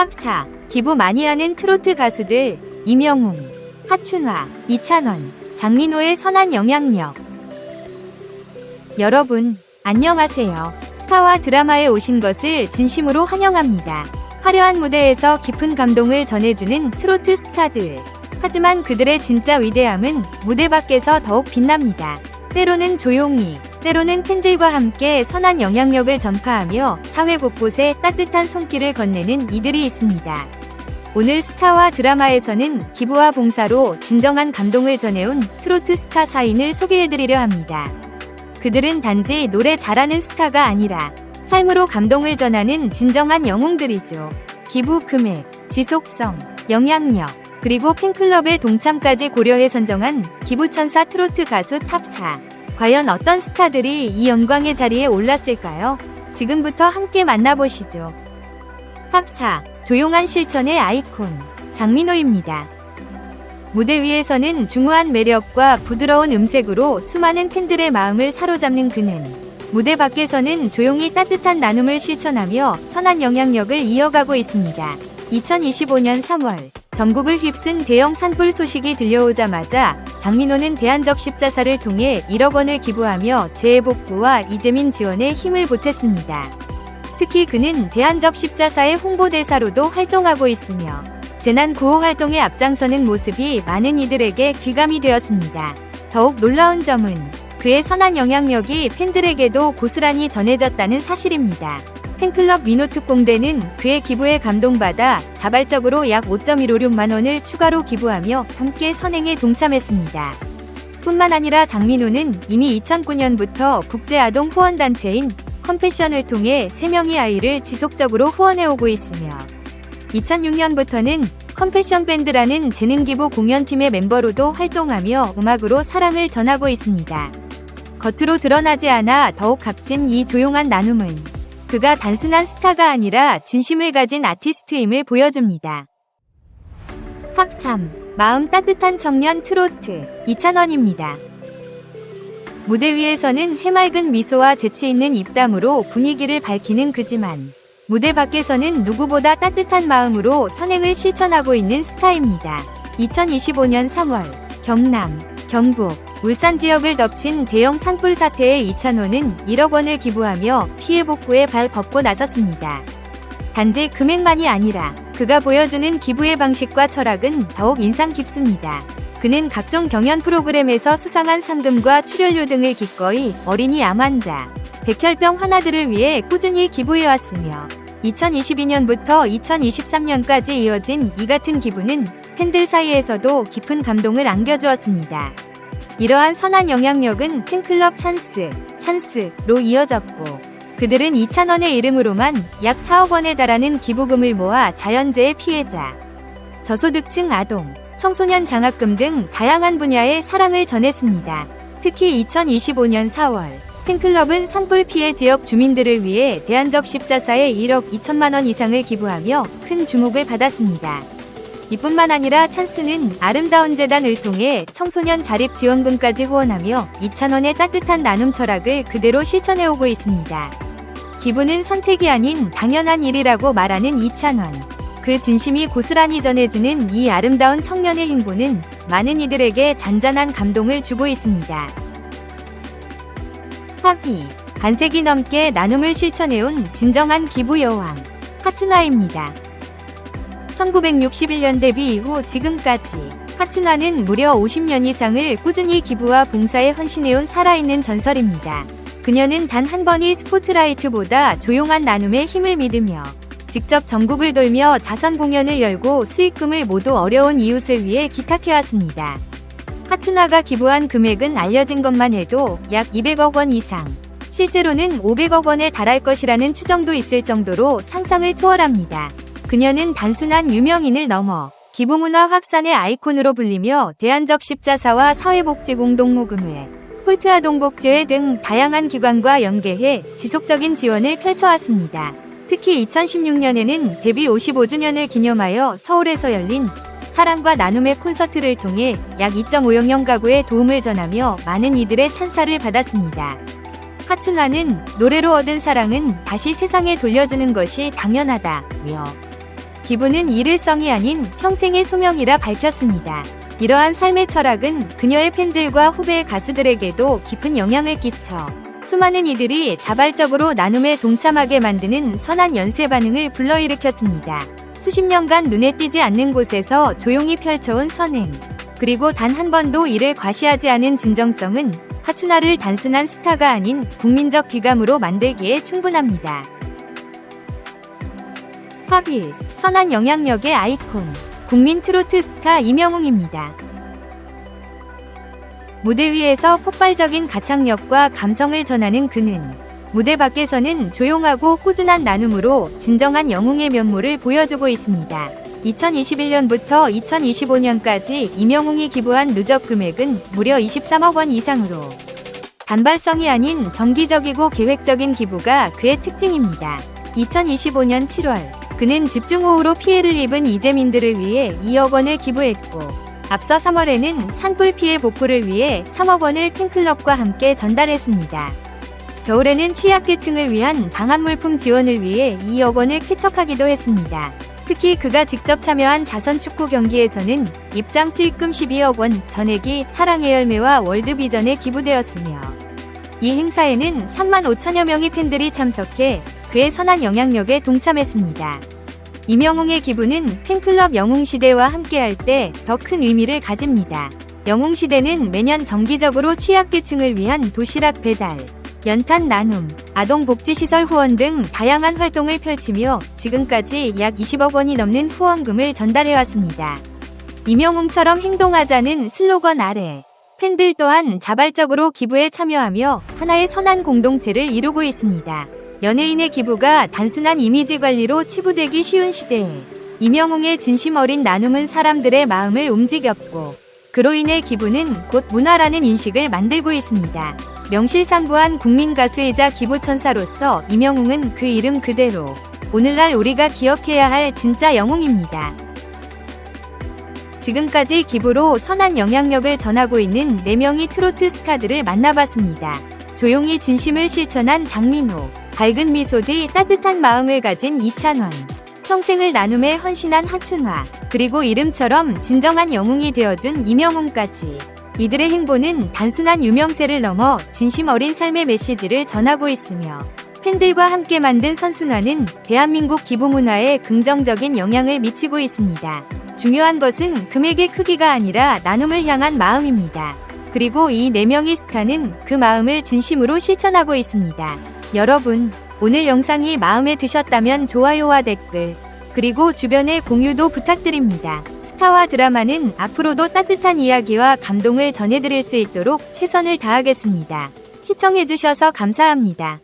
학사, 기부 많이 하는 트로트 가수들 이명웅, 하춘화, 이찬원, 장민호의 선한 영향력. 여러분, 안녕하세요. 스타와 드라마에 오신 것을 진심으로 환영합니다. 화려한 무대에서 깊은 감동을 전해주는 트로트 스타들. 하지만 그들의 진짜 위대함은 무대 밖에서 더욱 빛납니다. 때로는 조용히, 때로는 팬들과 함께 선한 영향력을 전파하며 사회 곳곳에 따뜻한 손길을 건네는 이들이 있습니다. 오늘 스타와 드라마에서는 기부와 봉사로 진정한 감동을 전해온 트로트 스타 사인을 소개해드리려 합니다. 그들은 단지 노래 잘하는 스타가 아니라 삶으로 감동을 전하는 진정한 영웅들이죠. 기부 금액, 지속성, 영향력, 그리고 팬클럽의 동참까지 고려해 선정한 기부천사 트로트 가수 탑4. 과연 어떤 스타들이 이 영광의 자리에 올랐을까요? 지금부터 함께 만나보시죠. 탑4. 조용한 실천의 아이콘. 장민호입니다. 무대 위에서는 중후한 매력과 부드러운 음색으로 수많은 팬들의 마음을 사로잡는 그는 무대 밖에서는 조용히 따뜻한 나눔을 실천하며 선한 영향력을 이어가고 있습니다. 2025년 3월 전국을 휩쓴 대형 산불 소식이 들려오자마자 장민호는 대한적 십자사를 통해 1억 원을 기부하며 재해복구와 이재민 지원에 힘을 보탰습니다. 특히 그는 대한적 십자사의 홍보대사로도 활동하고 있으며 재난 구호 활동에 앞장서는 모습이 많은 이들에게 귀감이 되었습니다. 더욱 놀라운 점은 그의 선한 영향력이 팬들에게도 고스란히 전해졌다는 사실입니다. 팬클럽 민호특공대는 그의 기부에 감동받아 자발적으로 약 5.156만 원을 추가로 기부하며 함께 선행에 동참했습니다. 뿐만 아니라 장민호는 이미 2009년부터 국제아동 후원단체인 컴패션을 통해 3명의 아이를 지속적으로 후원해오고 있으며 2006년부터는 컴패션 밴드라는 재능기부 공연팀의 멤버로도 활동하며 음악으로 사랑을 전하고 있습니다. 겉으로 드러나지 않아 더욱 값진 이 조용한 나눔은 그가 단순한 스타가 아니라 진심을 가진 아티스트임을 보여줍니다. 탑 3. 마음 따뜻한 청년 트로트 이찬원입니다. 무대 위에서는 해맑은 미소와 재치 있는 입담으로 분위기를 밝히는 그지만 무대 밖에서는 누구보다 따뜻한 마음으로 선행을 실천하고 있는 스타입니다. 2025년 3월 경남, 경북, 울산 지역을 덮친 대형 산불 사태에 이찬호는 1억 원을 기부하며 피해 복구에 발 벗고 나섰습니다. 단지 금액만이 아니라 그가 보여주는 기부의 방식과 철학은 더욱 인상 깊습니다. 그는 각종 경연 프로그램에서 수상한 상금과 출연료 등을 기꺼이 어린이 암 환자, 백혈병 환자들을 위해 꾸준히 기부해왔으며 2022년부터 2023년까지 이어진 이 같은 기부는 팬들 사이에서도 깊은 감동을 안겨주었습니다. 이러한 선한 영향력은 팬클럽 찬스, 찬스로 이어졌고 그들은 이찬원의 이름으로만 약 4억 원에 달하는 기부금을 모아 자연재해 피해자, 저소득층 아동, 청소년 장학금 등 다양한 분야의 사랑을 전했습니다. 특히 2025년 4월 팬클럽은 산불 피해 지역 주민들을 위해 대한적 십자사에 1억 2천만 원 이상을 기부하며 큰 주목을 받았습니다. 이뿐만 아니라 찬스는 아름다운 재단을 통해 청소년 자립 지원금까지 후원하며 2,000원의 따뜻한 나눔 철학을 그대로 실천해오고 있습니다. 기부는 선택이 아닌 당연한 일이라고 말하는 2,000원. 그 진심이 고스란히 전해지는 이 아름다운 청년의 행보는 많은 이들에게 잔잔한 감동을 주고 있습니다. 하비, 반세기 넘게 나눔을 실천해온 진정한 기부 여왕, 하춘아입니다. 1961년 데뷔 이후 지금까지 하춘아는 무려 50년 이상을 꾸준히 기부와 봉사에 헌신해온 살아있는 전설입니다. 그녀는 단 한 번이 스포트라이트보다 조용한 나눔에 힘을 믿으며 직접 전국을 돌며 자선 공연을 열고 수익금을 모두 어려운 이웃을 위해 기탁해왔습니다. 하춘아가 기부한 금액은 알려진 것만 해도 약 200억 원 이상, 실제로는 500억 원에 달할 것이라는 추정도 있을 정도로 상상을 초월합니다. 그녀는 단순한 유명인을 넘어 기부문화 확산의 아이콘으로 불리며 대한적 십자사와 사회복지공동모금회, 홀트아동복지회 등 다양한 기관과 연계해 지속적인 지원을 펼쳐왔습니다. 특히 2016년에는 데뷔 55주년을 기념하여 서울에서 열린 사랑과 나눔의 콘서트를 통해 약 2.5억 명 가구에 도움을 전하며 많은 이들의 찬사를 받았습니다. 하춘화는 노래로 얻은 사랑은 다시 세상에 돌려주는 것이 당연하다며 기부는 일일성이 아닌 평생의 소명이라 밝혔습니다. 이러한 삶의 철학은 그녀의 팬들과 후배 가수들에게도 깊은 영향을 끼쳐 수많은 이들이 자발적으로 나눔에 동참하게 만드는 선한 연쇄 반응을 불러일으켰습니다. 수십 년간 눈에 띄지 않는 곳에서 조용히 펼쳐온 선행. 그리고 단 한 번도 이를 과시하지 않은 진정성은 하춘아를 단순한 스타가 아닌 국민적 귀감으로 만들기에 충분합니다. 화빌, 선한 영향력의 아이콘, 국민 트로트 스타 이명웅입니다. 무대 위에서 폭발적인 가창력과 감성을 전하는 그는 무대 밖에서는 조용하고 꾸준한 나눔으로 진정한 영웅의 면모를 보여주고 있습니다. 2021년부터 2025년까지 이명웅이 기부한 누적 금액은 무려 23억 원 이상으로 단발성이 아닌 정기적이고 계획적인 기부가 그의 특징입니다. 2025년 7월 그는 집중호우로 피해를 입은 이재민들을 위해 2억 원을 기부했고 앞서 3월에는 산불 피해 복구를 위해 3억 원을 팬클럽과 함께 전달했습니다. 겨울에는 취약계층을 위한 방한물품 지원을 위해 2억 원을 쾌척하기도 했습니다. 특히 그가 직접 참여한 자선 축구 경기에서는 입장 수익금 12억 원 전액이 사랑의 열매와 월드비전에 기부되었으며 이 행사에는 3만 5천여 명의 팬들이 참석해 그의 선한 영향력에 동참했습니다. 이명웅의 기부는 팬클럽 영웅시대와 함께할 때 더 큰 의미를 가집니다. 영웅시대는 매년 정기적으로 취약계층을 위한 도시락 배달, 연탄 나눔, 아동복지시설 후원 등 다양한 활동을 펼치며 지금까지 약 20억 원이 넘는 후원금을 전달해왔습니다. 이명웅처럼 행동하자는 슬로건 아래 팬들 또한 자발적으로 기부에 참여하며 하나의 선한 공동체를 이루고 있습니다. 연예인의 기부가 단순한 이미지 관리로 치부되기 쉬운 시대에 이명웅의 진심 어린 나눔은 사람들의 마음을 움직였고 그로 인해 기부는 곧 문화라는 인식을 만들고 있습니다. 명실상부한 국민 가수이자 기부천사로서 이명웅은 그 이름 그대로 오늘날 우리가 기억해야 할 진짜 영웅입니다. 지금까지 기부로 선한 영향력을 전하고 있는 4명의 트로트 스타들을 만나봤습니다. 조용히 진심을 실천한 장민호, 밝은 미소 뒤 따뜻한 마음을 가진 이찬원, 평생을 나눔에 헌신한 하춘화, 그리고 이름처럼 진정한 영웅이 되어준 이명웅까지. 이들의 행보는 단순한 유명세를 넘어 진심 어린 삶의 메시지를 전하고 있으며 팬들과 함께 만든 선순환은 대한민국 기부 문화에 긍정적인 영향을 미치고 있습니다. 중요한 것은 금액의 크기가 아니라 나눔을 향한 마음입니다. 그리고 이 4명의 스타는 그 마음을 진심으로 실천하고 있습니다. 여러분, 오늘 영상이 마음에 드셨다면 좋아요와 댓글, 그리고 주변에 공유도 부탁드립니다. 스타와 드라마는 앞으로도 따뜻한 이야기와 감동을 전해드릴 수 있도록 최선을 다하겠습니다. 시청해주셔서 감사합니다.